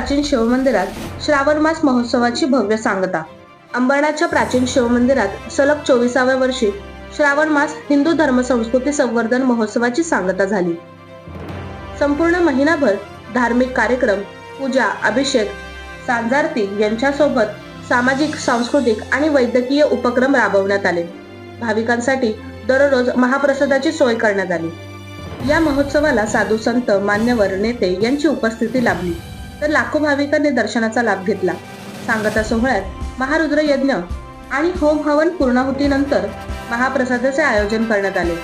प्राचीन शिवमंदिरात श्रावण मास महोत्सवाची भव्य सांगता. अंबरनाथच्या प्राचीन शिवमंदिरात सलग चोवीसाव्या वर्षी श्रावण मास हिंदू धर्मसंस्कृती संवर्धन महोत्सवाची सांगता झाली. संपूर्ण महिनाभर धार्मिक कार्यक्रम पूजा अभिषेक सांजारती यांच्यासोबत सामाजिक सांस्कृतिक आणि वैद्यकीय उपक्रम राबवण्यात आले. भाविकांसाठी दररोज महाप्रसादाची सोय करण्यात आली. या महोत्सवाला साधू संत मान्यवर नेते यांची उपस्थिती लाभली. तर लाखो भाविकांनी दर्शनाचा लाभ घेतला. सांगता सोहळ्यात महारुद्र यज्ञ आणि होम हवन पूर्णाहुतीनंतर महाप्रसादाचे आयोजन करण्यात आले.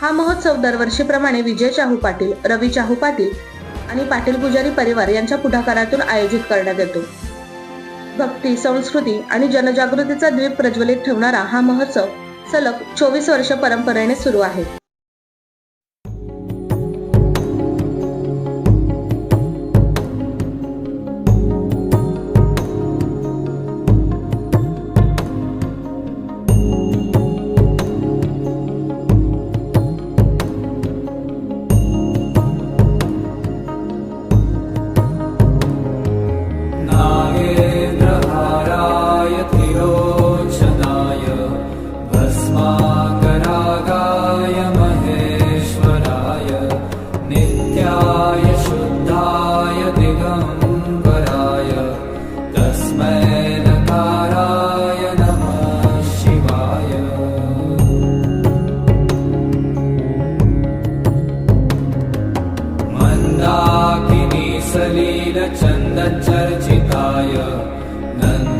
हा महोत्सव दरवर्षीप्रमाणे विजय शाहू पाटील रवी शाहू पाटील आणि पाटील पुजारी परिवार यांच्या पुढाकारातून आयोजित करण्यात येतो. भक्ती संस्कृती आणि जनजागृतीचा द्वीप प्रज्वलित ठेवणारा हा महोत्सव सलग चोवीस वर्ष परंपरेने सुरू आहे.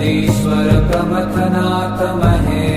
नन्दीश्वर प्रमथनाथ महेश्वराय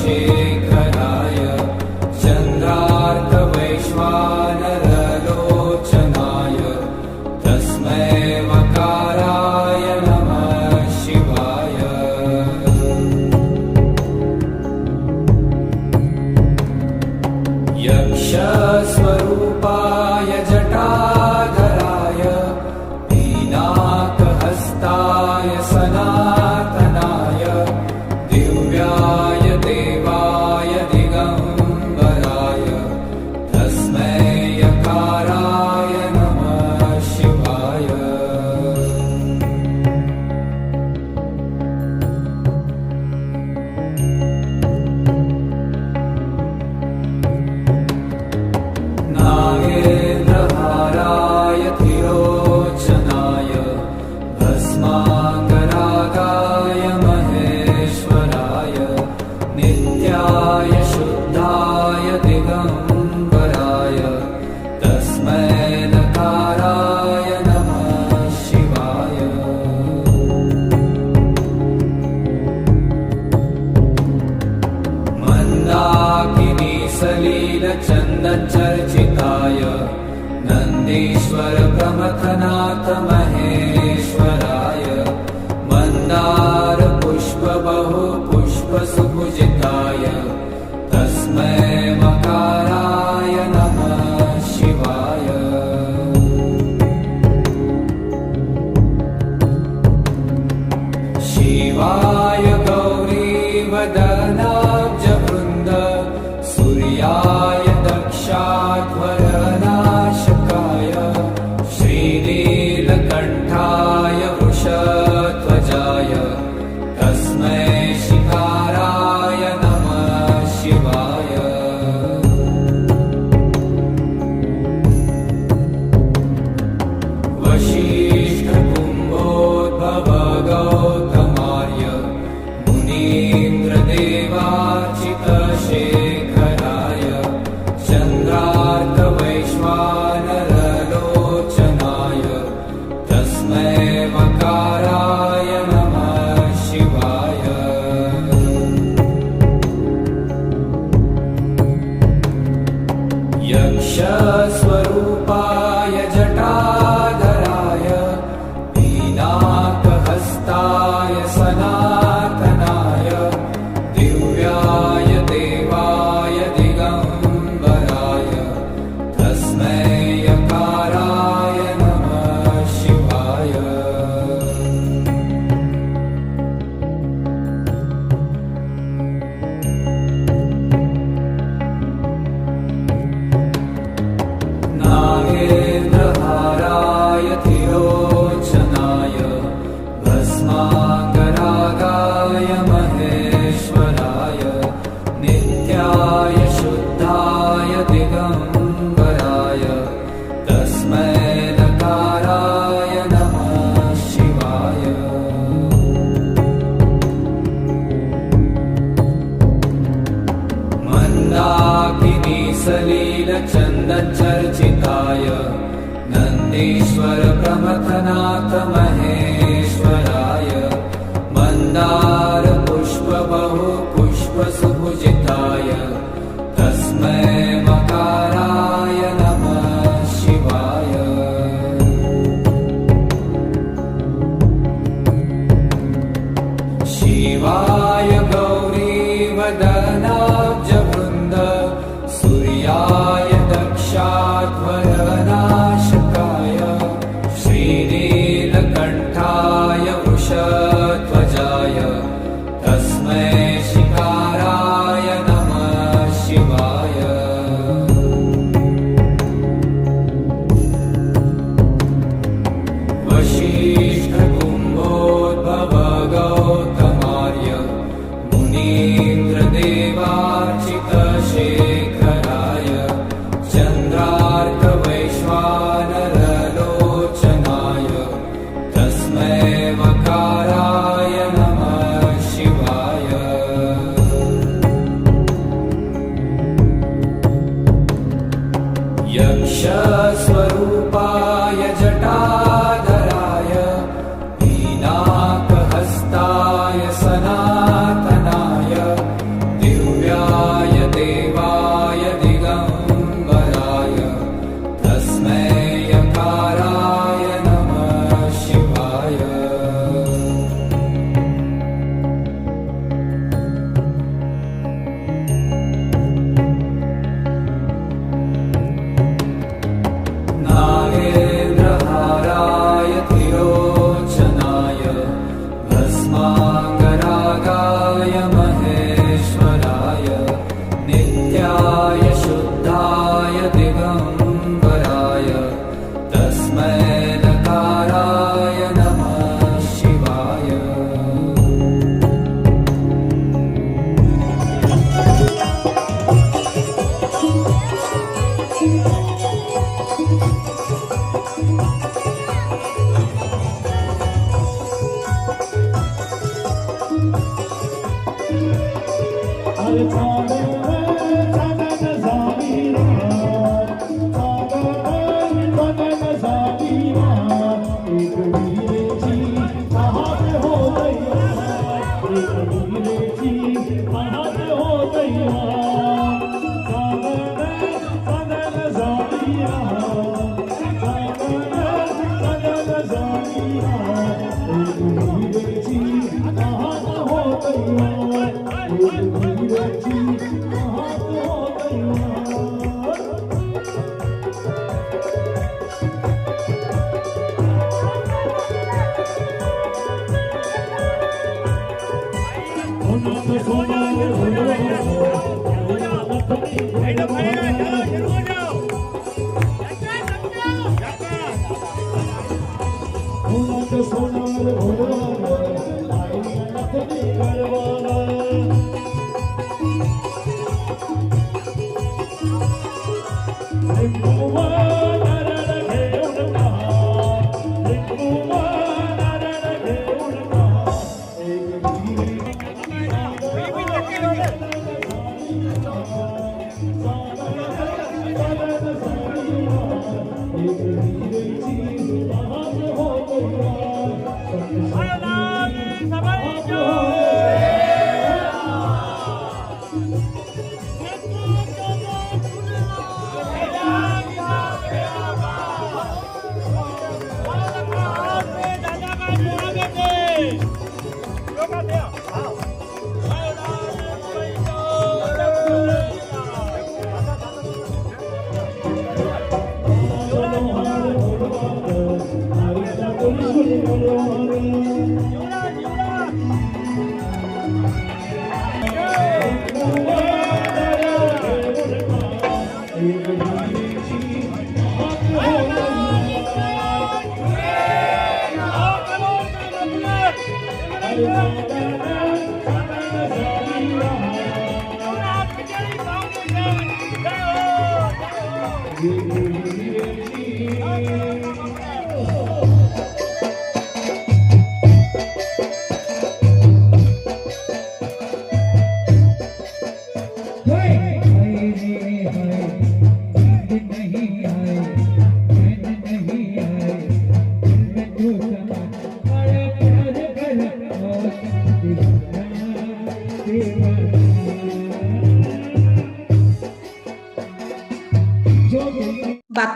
शेखनाय चन्द्रार्कवैश्वा Тас ме макар. पुष्पसुभुजिताय. तस्मै मकारा न्द्रदेवाचिकशेखराय चन्द्रार्कवैश्वानरलोचनाय तस्मै मकाराय मम शिवाय यक्षस्वरूपाय जटा हर चाले توني هويو هويو